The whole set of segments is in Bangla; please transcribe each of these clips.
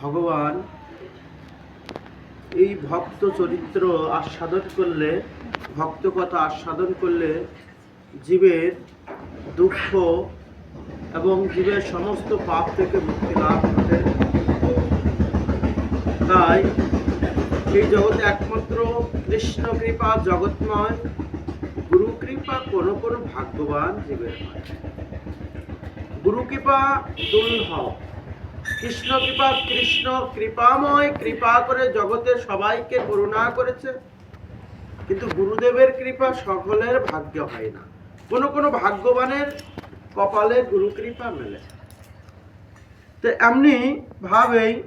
ভগবান এই ভক্ত চরিত্র আস্বাদন করলে, ভক্ত কথা আস্বাদন করলে জীবের দুঃখ এবং জীবের সমস্ত পাপ থেকে মুক্তি লাভ ঘটে তাই এই জগতে একমাত্র কৃষ্ণ কৃপা, জগৎময়, গুরু কৃপা কোনো কোনো ভাগ্যবান জীবের হয়। গুরু কৃপা দুর্লভ। কৃষ্ণ কৃপা, কৃষ্ণ কৃপাময়, কৃপা করে জগতের সবাইকে করুণা করেছে। কিন্তু গুরুদেবের কৃপা সকলের ভাগ্য হয় না। কোনো কোনো ভাগ্যবানের কপালে গুরু কৃপা মেলে। তো এমনি ভাবেই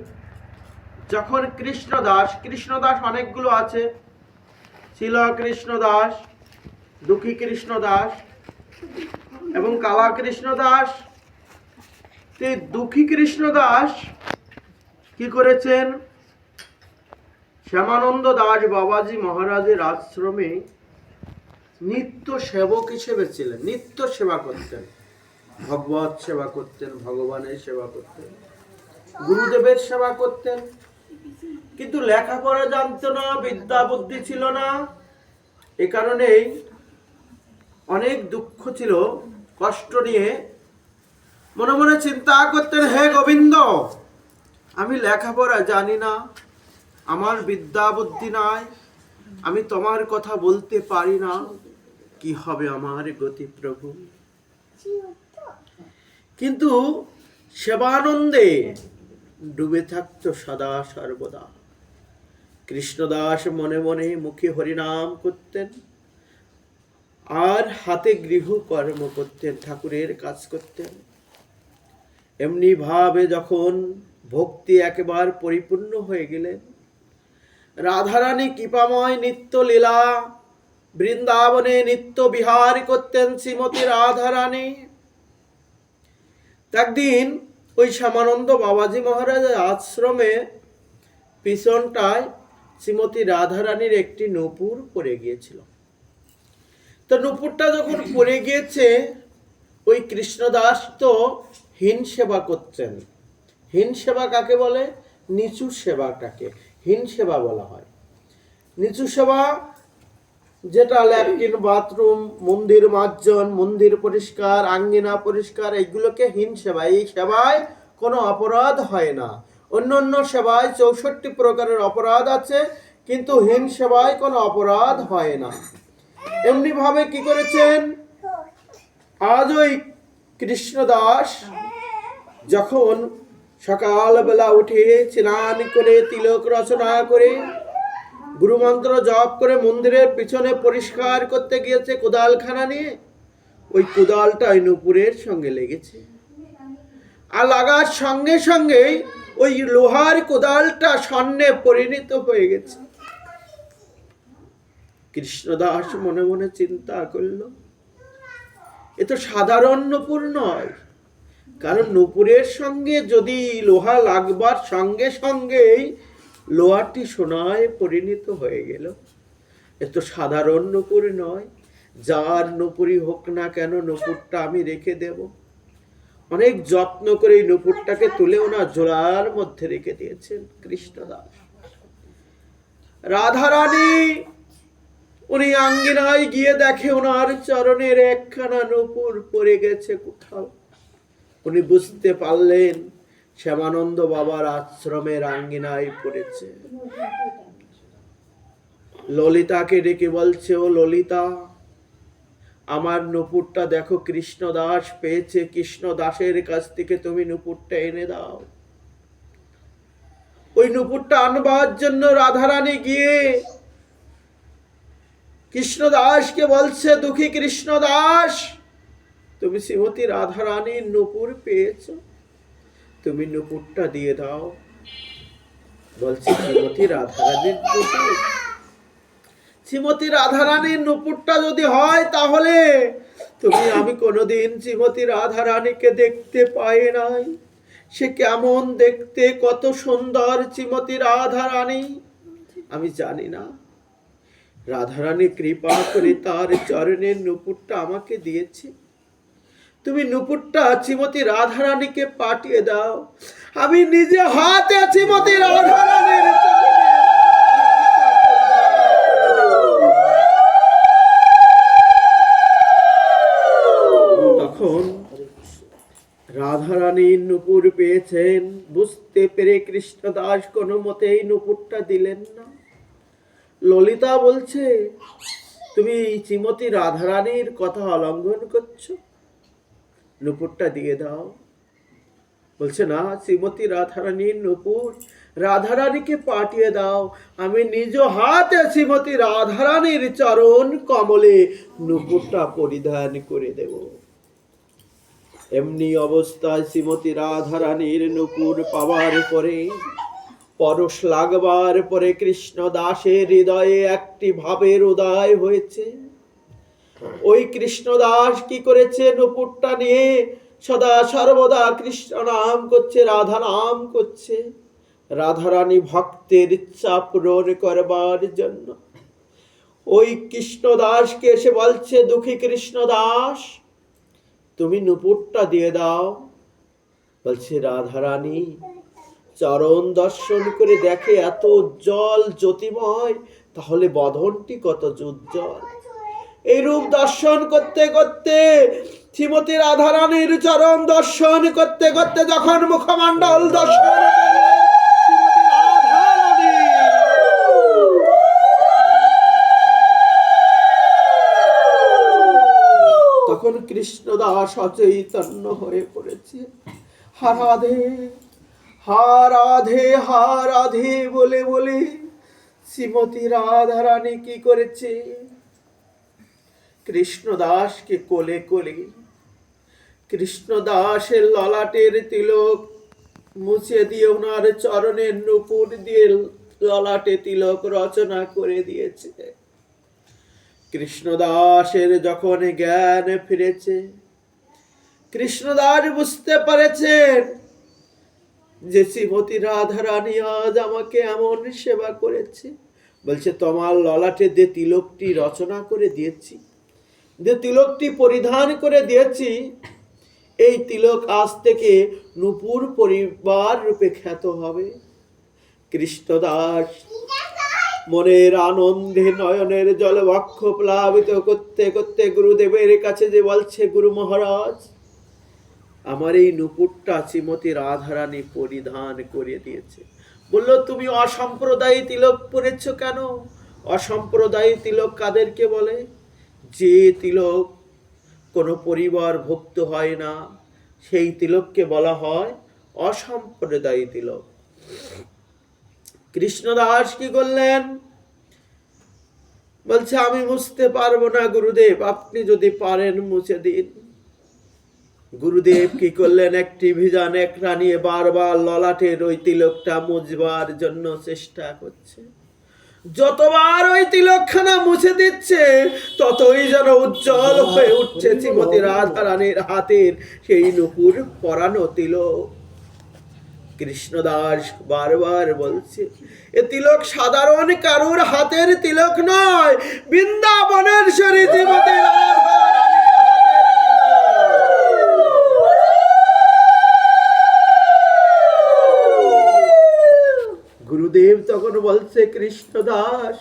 যখন কৃষ্ণদাস কৃষ্ণদাস অনেকগুলো আছে। ছিল কৃষ্ণদাস, দুঃখী কৃষ্ণদাস এবং কালা কৃষ্ণদাস এই দুঃখী কৃষ্ণদাস কি করেছেন? শ্যামানন্দ দাস বাবাজি মহারাজের আশ্রমে নিত্য সেবক হিসেবে ছিলেন, নিত্য সেবা করতেন। ভগবত সেবা করতেন, ভগবানের সেবা করতেন, গুরুদেবের সেবা করতেন। কিন্তু লেখাপড়া জানতো না, বিদ্যা বুদ্ধি ছিল না। এ কারণেই অনেক দুঃখ ছিল, কষ্ট নিয়ে মনে মনে চিন্তা করতেন, হে গোবিন্দ, আমি লেখাপড়া জানি না, আমার বিদ্যা বুদ্ধি নাই, আমি তোমার কথা বলতে পারি না। কি হবে আমার গতি প্রভু? কিন্তু সেবানন্দে ডুবে থাকতো সদা সর্বদা। কৃষ্ণদাস মনে মনে মুখে হরিনাম করতেন, আর হাতে গৃহ কর্ম করতেন, ঠাকুরের কাজ করতেন। এমনি ভাবে যখন ভক্তি একেবারে পরিপূর্ণ হয়ে গেলেন, রাধারানী কৃপাময় নিত্য লীলা, বৃন্দাবনে নিত্য বিহার করতেন শ্রীমতী রাধারানী। একদিন ওই শ্যামানন্দ বাবাজি মহারাজের আশ্রমে পিছনটায় শ্রীমতী রাধারানীর একটি নূপুর পড়ে গিয়েছিল। তো নূপুরটা যখন পড়ে গিয়েছে, ওই কৃষ্ণদাস তো হীন সেবা করছেন। হীন সেবা কাকে বলে? নিচু সেবাটাকে। হীন সেবা বলা হয়। নিচু সেবা যেটা ল্যাট্রিন, বাথরুম, মন্দির মার্জন, মন্দির পরিষ্কার, আঙ্গিনা পরিষ্কার এগুলোকে হীন সেবা। এই সেবায় কোনো অপরাধ হয় না। অন্য অন্য সেবায় চৌষট্টি প্রকারের অপরাধ আছে, কিন্তু হীন সেবায় কোনো অপরাধ হয় না। এমনি ভাবে কি করেছেন? আজ ওই কৃষ্ণদাস যখন সকালবেলা উঠে স্নান করে তিলক রচনা করে, গুরুমন্ত্র জপ করে মন্দিরের পিছনে পরিষ্কার করতে গিয়েছে কোদালখানা নিয়ে, ওই কোদালটা ওই নুপুরের সঙ্গে লেগেছে। আর লাগার সঙ্গে সঙ্গেই ওই লোহার কোদালটা স্বর্ণে পরিণত হয়ে গেছে। কৃষ্ণদাস মনে মনে চিন্তা করল, এ তো সাধারণ নূপুর নয় কারণ নূপুরের সঙ্গে যদি লোহা লাগবার সঙ্গে সঙ্গেই লোহাটি সোনায় পরিণত হয়ে গেল। এ তো সাধারণ নূপুর নয়, যার নূপুরই হোক না কেন নূপুরটা আমি রেখে দেব। অনেক যত্ন করে এই নূপুরটাকে তুলে ওনার জোড়ার মধ্যে রেখে দিয়েছেন কৃষ্ণদাস। রাধারানী, উনি আঙ্গিনায় গিয়ে দেখে ওনার চরণের একখানা নূপুর পড়ে গেছে কোথাও। উনি বুঝতে পারলেন শ্যামানন্দ বাবার আশ্রমের আঙ্গিনায় পড়েছে। ললিতাকে ডেকে বলছে, ও ললিতা, আমার নুপুরটা দেখো, কৃষ্ণদাস পেয়েছে কৃষ্ণ দাসের কাছ থেকে তুমি নুপুরটা এনে দাও। ওই নুপুরটা আনবার জন্য রাধারানী গিয়ে কৃষ্ণদাসকে বলছে, দুঃখী কৃষ্ণদাস তুমি শ্রীমতী রাধারানীর নুপুর পেয়েছ। তুমি নুপুরটা দিয়ে দাও। বলছি, শ্রীমতী রাধারানীর নুপুর। শ্রীমতী রাধারানীর নুপুরটা যদি হয়, তাহলে তুমি, আমি কোনোদিন শ্রীমতী রাধারানীকে দেখতে পাই নাই। সে কেমন দেখতে, কত সুন্দর শ্রীমতী রাধারানী। আমি জানি না। রাধারানী কৃপা করে তার চরণের নুপুরটা আমাকে দিয়েছে। তুমি নুপুরটা শ্রীমতী রাধারানীকে পাঠিয়ে দাও। আমি নিজে হাতে শ্রীমতী রাধারানীর তখন রাধারানী নুপুর পেয়েছেন। বুঝতে পেরে কৃষ্ণদাস কোনো মতেই নুপুরটা দিলেন না। ললিতা বলছে, তুমি শ্রীমতী রাধারানীর কথা অলঙ্ঘন করছ? নুপুরটা দিয়ে দাও। বলছে, না, শ্রীমতী রাধারানীর নুপুর, রাধারানীকে পাঠিয়ে দাও। আমি নিজ হাতে শ্রীমতী রাধারানীর চরণ কমলে নুপুরটা পরিধান করে দেব। এমনি অবস্থায় শ্রীমতী রাধারানীর নুপুর পাওয়ার পরে, পরশ লাগবার পরে কৃষ্ণ দাসের হৃদয়ে একটি ভাবের উদয় হয়েছে। ওই কৃষ্ণদাস কি করেছে নুপুরটা নিয়ে? সদা সর্বদা কৃষ্ণ নাম করছে, রাধা নাম করছে। রাধারানী ভক্তের ইচ্ছা পূরণ করবার জন্য। ওই কৃষ্ণদাসকে এসে বলছে, দুঃখী কৃষ্ণদাস, তুমি নুপুরটা দিয়ে দাও। বলছে রাধারানী, চরণ দর্শন করে দেখে এত উজ্জ্বল জ্যোতিময়, তাহলে বধনটি কত উজ্জ্বল। এই রূপ দর্শন করতে করতে শ্রীমতী রাধারানীর চরণ দর্শন করতে করতে যখন মুখমণ্ডল দর্শন তখন কৃষ্ণদাস অচৈতন্য হয়ে পড়েছে। হারাধে হারাধে হারাধে বলে বলে শ্রীমতী রাধারানী কি করেছে? কৃষ্ণদাসকে কোলে কোলে কৃষ্ণদাসের ললাটের তিলক মুছে দিয়ে ওনার চরণের নুপুর দিয়ে ললাটে তিলক রচনা করে দিয়েছে। কৃষ্ণদাসের যখন জ্ঞান ফিরেছে, কৃষ্ণদাস বুঝতে পারেছেন যে শ্রীমতী রাধারানী আজ আমাকে এমন সেবা করেছে। বলছে, তোমার ললাটে দিয়ে তিলকটি রচনা করে দিয়েছি যে তিলকটি পরিধান করে দিয়েছি, এই তিলক আজ থেকে নূপুর পরিবার রূপে খ্যাত হবে। কৃষ্ণদাস মনের আনন্দে নয়নের জল বক্ষ প্লাবিত করতে করতে গুরুদেবের কাছে যে বলছে, গুরু মহারাজ, আমার এই নুপুরটা শ্রীমতী রাধারানী পরিধান করে দিয়েছে। বলল, তুমি অসম্প্রদায়ী তিলক পরেছ কেন? অসম্প্রদায়ী তিলক কাদেরকে বলে? যে তিলক কোনো পরিবার ভুক্ত হয় না, সেই তিলককে বলা হয় অসম্প্রদায়ী তিলক। কৃষ্ণদাস কি করলেন? বলছে, আমি মুছতে পারব না, গুরুদেব। আপনি যদি পারেন, মুছে দিন। গুরুদেব কি করলেন? একটি ভিজান একরা নিয়ে বারবার ললাটের ওই তিলকটা মুজবার জন্য চেষ্টা করছে। যতবার ওই তিলকখানা মুছে দিচ্ছে, ততই যেন উজ্জ্বল হয়ে উঠছে শ্রীমতী রাধারানীর হাতের সেই নুপুর পরানো তিলক। কৃষ্ণদাস বারবার বলছে, এ তিলক সাধারণ কারুর হাতের তিলক নয়, বৃন্দাবনের শরীর, শ্রীমতী রাধারানীর গুরুদেব বলছে কৃষ্ণদাস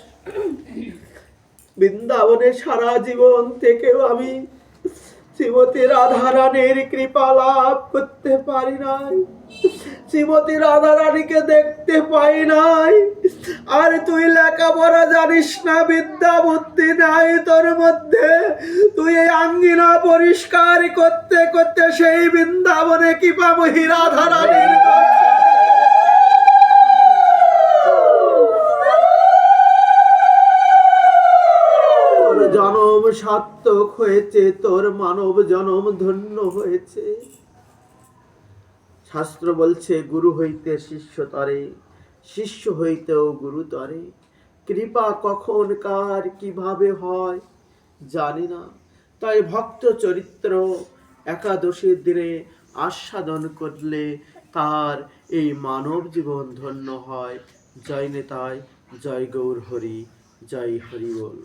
বৃন্দাবনে সারা জীবন থেকেও আমি শ্রীমতী রাধারানীর কৃপা লাভ করতে পারি নাই। শ্রীমতী রাধারানীকে দেখতে পাই নাই। আর তুই লেখাপড়া জানিস না, বিদ্যা বুদ্ধি নাই তোর মধ্যে। তুই এই আঙ্গিনা পরিষ্কার করতে করতে সেই বৃন্দাবনে কি পাবো রাধারানীর সার্থক হয়েছে, তোর মানব জনম ধন্য হয়েছে। শাস্ত্র বলছে, গুরু হইতে শিষ্য তরে, শিষ্য হইতেও গুরু তরে। কৃপা কখন, কার, কীভাবে হয়, জানি না। তাই ভক্ত চরিত্র একাদশীর দিনে আস্বাদন করলে তার এই মানব জীবন ধন্য হয়। জয় নেতায় জয় গৌর হরি, জয় হরি বল।